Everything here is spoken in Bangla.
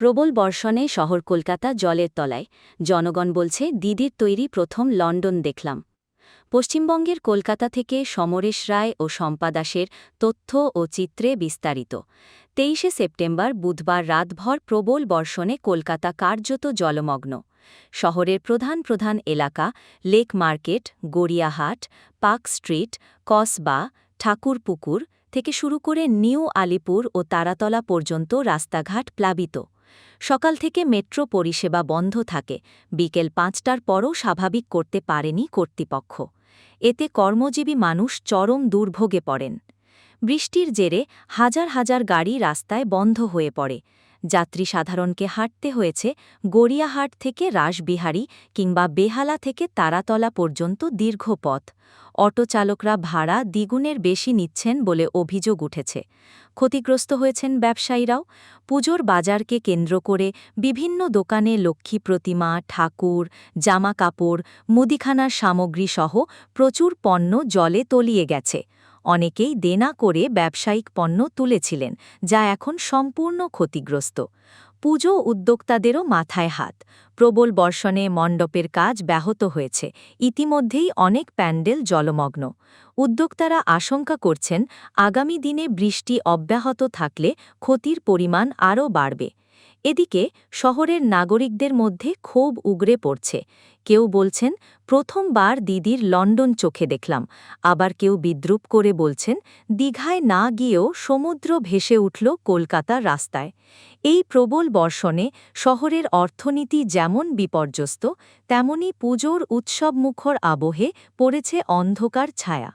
প্রবল বর্ষণে শহর কলকাতা জলের তলায়, জনগণ বলছে দিদির তৈরি প্রথম লন্ডন দেখলাম। পশ্চিমবঙ্গের কলকাতা থেকে সমরেশ রায় ও শম্পা দাসের তথ্য ও চিত্রে বিস্তারিত। তেইশে সেপ্টেম্বর বুধবার রাতভর প্রবল বর্ষণে কলকাতা কার্যত জলমগ্ন। শহরের প্রধান প্রধান এলাকা, Lake Market, Gariahat, Park Street, Kasba, Thakurpukur থেকে শুরু করে নিউ আলিপুর ও তারাতলা পর্যন্ত রাস্তাঘাট প্লাবিত। সকাল থেকে মেট্রো পরিষেবা বন্ধ থাকে, বিকেল পাঁচটার পরও স্বাভাবিক করতে পারেনি কর্তৃপক্ষ। এতে কর্মজীবী মানুষ চরম দুর্ভোগে পড়েন। বৃষ্টির জেরে হাজার হাজার গাড়ি রাস্তায় বন্ধ হয়ে পড়ে। যাত্রী সাধারণকে হাঁটতে হয়েছে গড়িয়াহাট থেকে রাসবিহারী কিংবা বেহালা থেকে তারাতলা পর্যন্ত দীর্ঘ পথ। অটো চালকরা ভাড়া দ্বিগুণের বেশি নিচ্ছেন বলে অভিযোগ উঠেছে। ক্ষতিগ্রস্ত হয়েছেন ব্যবসায়ীরাও। পুজোর বাজারকে কেন্দ্র করে বিভিন্ন দোকানে লক্ষ্মী প্রতিমা, ঠাকুর জামা কাপড় মুদিখানার সামগ্রীসহ প্রচুর পণ্য জলে তলিয়ে গেছে। অনেকেই দেনা করে ব্যবসায়িক পণ্য তুলেছিলেন, যা এখন সম্পূর্ণ ক্ষতিগ্রস্ত। পুজো উদ্যোক্তাদেরও মাথায় হাত। প্রবল বর্ষণে মণ্ডপের কাজ ব্যাহত হয়েছে। ইতিমধ্যেই অনেক প্যান্ডেল জলমগ্ন। উদ্যোক্তারা আশঙ্কা করছেন, আগামী দিনে বৃষ্টি অব্যাহত থাকলে ক্ষতির পরিমাণ আরও বাড়বে। এদিকে শহরের নাগরিকদের মধ্যে ক্ষোভ উগরে পড়ছে। কেউ বলছেন, প্রথমবার দিদির লন্ডন চোখে দেখলাম। আবার কেউ বিদ্রুপ করে বলছেন, দীঘায় না গিয়েও সমুদ্র ভেসে উঠল কলকাতার রাস্তায়। এই প্রবল বর্ষণে শহরের অর্থনীতি যেমন বিপর্যস্ত, তেমনি পুজোর উৎসবমুখর আবহে পড়েছে অন্ধকার ছায়া।